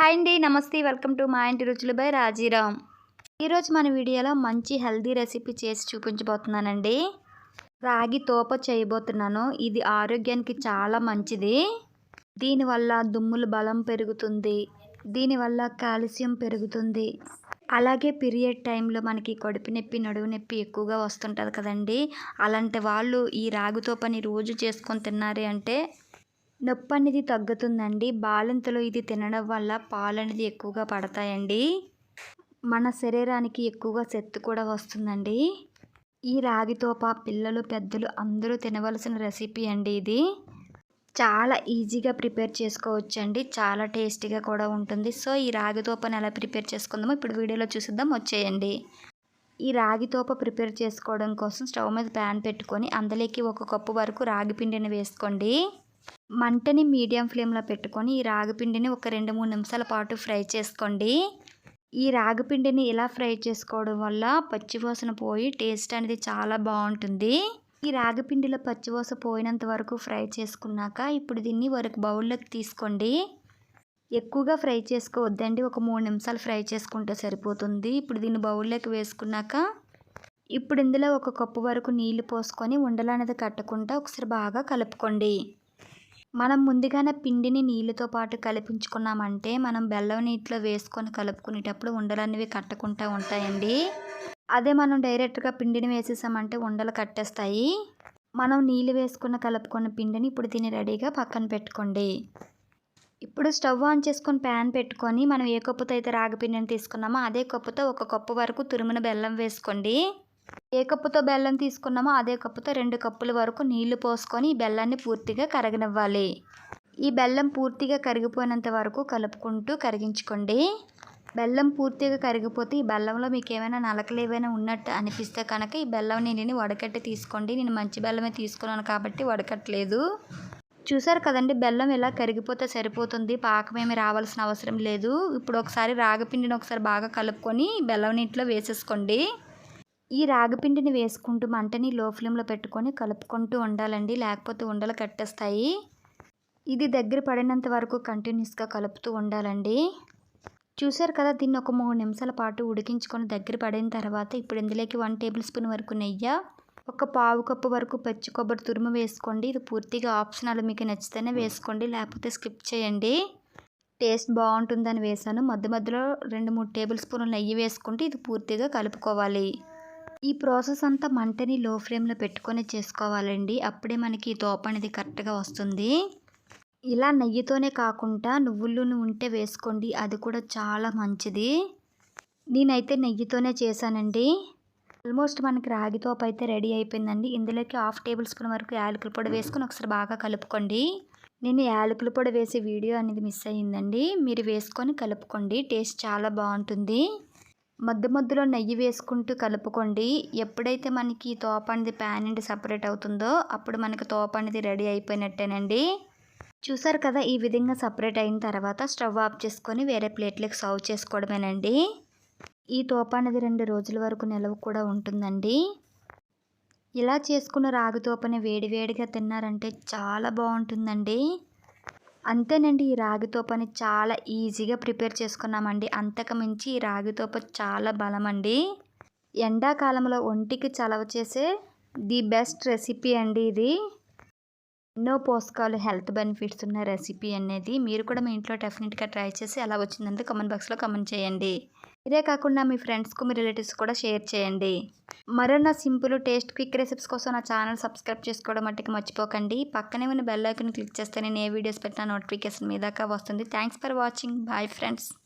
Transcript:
Hi అండి నమస్తే. Welcome to మా ఇంటి రుచులు బై రాజీరామ్. ఈరోజు మన వీడియోలో మంచి హెల్దీ రెసిపీ చేసి చూపించబోతున్నానండి. రాగి తోప చేయబోతున్నాను. ఇది ఆరోగ్యానికి చాలా మంచిది. దీనివల్ల దుమ్ముల బలం పెరుగుతుంది. దీనివల్ల కాల్షియం పెరుగుతుంది. అలాగే పీరియడ్ టైంలో మనకి కడుపు నొప్పి నడువు నొప్పి ఎక్కువగా వస్తుంటుంది కదండి. అలాంటి వాళ్ళు ఈ రాగి తోపని రోజు చేసుకొని తిన్నారే అంటే నొప్పి అనేది తగ్గుతుందండి. బాలింతలు ఇది తినడం వల్ల పాలు అనేది ఎక్కువగా పడతాయండి. మన శరీరానికి ఎక్కువగా శక్తి కూడా వస్తుందండి. ఈ రాగితోప పిల్లలు పెద్దలు అందరూ తినవలసిన రెసిపీ అండి ఇది. చాలా ఈజీగా ప్రిపేర్ చేసుకోవచ్చు అండి చాలా టేస్టీగా కూడా ఉంటుంది. సో ఈ రాగితోపను ఎలా ప్రిపేర్ చేసుకుందామో ఇప్పుడు వీడియోలో చూసిద్దాం. వచ్చేయండి. ఈ రాగితోప ప్రిపేర్ చేసుకోవడం కోసం స్టవ్ మీద ప్యాన్ పెట్టుకొని అందులోకి ఒక కప్పు వరకు రాగి పిండిని వేసుకోండి. మంటని మీడియం ఫ్లేమ్లో పెట్టుకొని ఈ రాగిపిండిని ఒక రెండు మూడు నిమిషాల పాటు ఫ్రై చేసుకోండి. ఈ రాగిపిండిని ఇలా ఫ్రై చేసుకోవడం వల్ల పచ్చివాసన పోయి టేస్ట్ అనేది చాలా బాగుంటుంది. ఈ రాగిపిండిలో పచ్చివాస పోయినంత వరకు ఫ్రై చేసుకున్నాక ఇప్పుడు దీన్ని వరకు బౌల్లోకి తీసుకోండి. ఎక్కువగా ఫ్రై చేసుకోవద్దండి. ఒక మూడు నిమిషాలు ఫ్రై చేసుకుంటే సరిపోతుంది. ఇప్పుడు దీన్ని బౌల్లోకి వేసుకున్నాక ఇప్పుడు ఇందులో ఒక కప్పు వరకు నీళ్ళు పోసుకొని ఉండలు అనేది కట్టకుండా ఒకసారి బాగా కలుపుకోండి. మనం ముందుగానే పిండిని నీళ్ళతో పాటు కలిపించుకున్నామంటే మనం బెల్లం నీటిలో వేసుకొని కలుపుకునేటప్పుడు ఉండలు అనేవి కట్టకుండా ఉంటాయండి. అదే మనం డైరెక్ట్గా పిండిని వేసేసామంటే ఉండలు కట్టేస్తాయి. మనం నీళ్ళు వేసుకున్న కలుపుకున్న పిండిని ఇప్పుడు దీన్ని రెడీగా పక్కన పెట్టుకోండి. ఇప్పుడు స్టవ్ ఆన్ చేసుకొని ప్యాన్ పెట్టుకొని మనం ఏ కప్పుతో అయితే రాగి పిండిని తీసుకున్నామో అదే కప్పుతో ఒక కప్పు వరకు తురుమున బెల్లం వేసుకోండి. ఏ కప్పుతో బెల్లం తీసుకున్నామో అదే కప్పుతో రెండు కప్పుల వరకు నీళ్ళు పోసుకొని ఈ బెల్లాన్ని పూర్తిగా కరగనివ్వాలి. ఈ బెల్లం పూర్తిగా కరిగిపోయినంత వరకు కలుపుకుంటూ కరిగించుకోండి. బెల్లం పూర్తిగా కరిగిపోతే ఈ బెల్లంలో మీకు ఏమైనా నలకలు ఏమైనా ఉన్నట్టు అనిపిస్తే కనుక ఈ బెల్లం నీళ్ళని వడకట్టి తీసుకోండి. నేను మంచి బెల్లమే తీసుకున్నాను కాబట్టి వడకట్టలేదు. చూసారు కదండి బెల్లం ఇలా కరిగిపోతే సరిపోతుంది? పాకమేమి రావాల్సిన అవసరం లేదు. ఇప్పుడు ఒకసారి రాగపిండిని ఒకసారి బాగా కలుపుకొని బెల్లం నీటిలో వేసేసుకోండి. ఈ రాగిపిండిని వేసుకుంటూ మంటని లో ఫ్లేమ్లో పెట్టుకొని కలుపుకుంటూ ఉండాలండి. లేకపోతే ఉండలు కట్టేస్తాయి. ఇది దగ్గర పడినంత వరకు కంటిన్యూస్గా కలుపుతూ ఉండాలండి. చూసారు కదా దీన్ని ఒక మూడు నిమిషాల పాటు ఉడికించుకొని దగ్గర పడిన తర్వాత ఇప్పుడు ఇందులోకి వన్ టేబుల్ స్పూన్ వరకు నెయ్యి ఒక పావు కప్పు వరకు పచ్చి కొబ్బరి తురుము వేసుకోండి. ఇది పూర్తిగా ఆప్షనల్ మీకు నచ్చితేనే వేసుకోండి. లేకపోతే స్కిప్ చేయండి. టేస్ట్ బాగుంటుందని వేసాను మధ్య మధ్యలో రెండు మూడు టేబుల్ స్పూన్లు నెయ్యి వేసుకుంటే ఇది పూర్తిగా కలుపుకోవాలి. ఈ ప్రాసెస్ అంతా మంటని లో ఫ్లేమ్లో పెట్టుకొని చేసుకోవాలండి. అప్పుడే మనకి తోప అనేది కరెక్ట్గా వస్తుంది. ఇలా నెయ్యితోనే కాకుండా నువ్వులు ఉంటే వేసుకోండి. అది కూడా చాలా మంచిది. నేనైతే నెయ్యితోనే చేశానండి. ఆల్మోస్ట్ మనకి రాగి తోప అయితే రెడీ అయిపోయిందండి. ఇందులోకి హాఫ్ టేబుల్ స్పూన్ వరకు యాలకుల పొడి వేసుకొని ఒకసారి బాగా కలుపుకోండి. నేను యాలకుల పొడి వేసే వీడియో అనేది మిస్ అయ్యిందండి. మీరు వేసుకొని కలుపుకోండి. టేస్ట్ చాలా బాగుంటుంది. మధ్య మధ్యలో నెయ్యి వేసుకుంటూ కలుపుకోండి. ఎప్పుడైతే మనకి తోప అనేది ప్యాన్ అనేది సపరేట్ అవుతుందో అప్పుడు మనకి తోప అనేది రెడీ అయిపోయినట్టేనండి. చూసారు కదా ఈ విధంగా సపరేట్ అయిన తర్వాత స్టవ్ ఆఫ్ చేసుకొని వేరే ప్లేట్లకు సర్వ్ చేసుకోవడమేనండి. ఈ తోప అనేది రెండు రోజుల వరకు నిలవ కూడా ఉంటుందండి. ఇలా చేసుకున్న రాగి తోపని వేడివేడిగా తిన్నారంటే చాలా బాగుంటుందండి. అంతేనండి ఈ రాగితోపని చాలా ఈజీగా ప్రిపేర్ చేసుకున్నామండి. అంతకు మించి ఈ రాగితోప చాలా బలమండి. ఎండాకాలంలో ఒంటికి చలవ చేసే ది బెస్ట్ రెసిపీ అండి ఇది. ఎన్నో పోషకాలు హెల్త్ బెనిఫిట్స్ ఉన్న రెసిపీ అనేది మీరు కూడా మీ ఇంట్లో డెఫినెట్గా ట్రై చేసి ఎలా వచ్చిందంటే కామెంట్ బాక్స్లో కామెంట్ చేయండి. ఇదే కాకుండా మీ ఫ్రెండ్స్కు మీ రిలేటివ్స్ కూడా షేర్ చేయండి. మరొన్న సింపుల్ టేస్ట్ క్విక్ రెసిపీస్ కోసం నా ఛానల్ సబ్స్క్రైబ్ చేసుకోవడం మట్టుకు మర్చిపోకండి. పక్కనే ఉన్న బెల్ ఐకన్ క్లిక్ చేస్తే నేను ఏ వీడియోస్ పెట్టినా నోటిఫికేషన్ మీ దాకా వస్తుంది. Thanks for watching. Bye friends.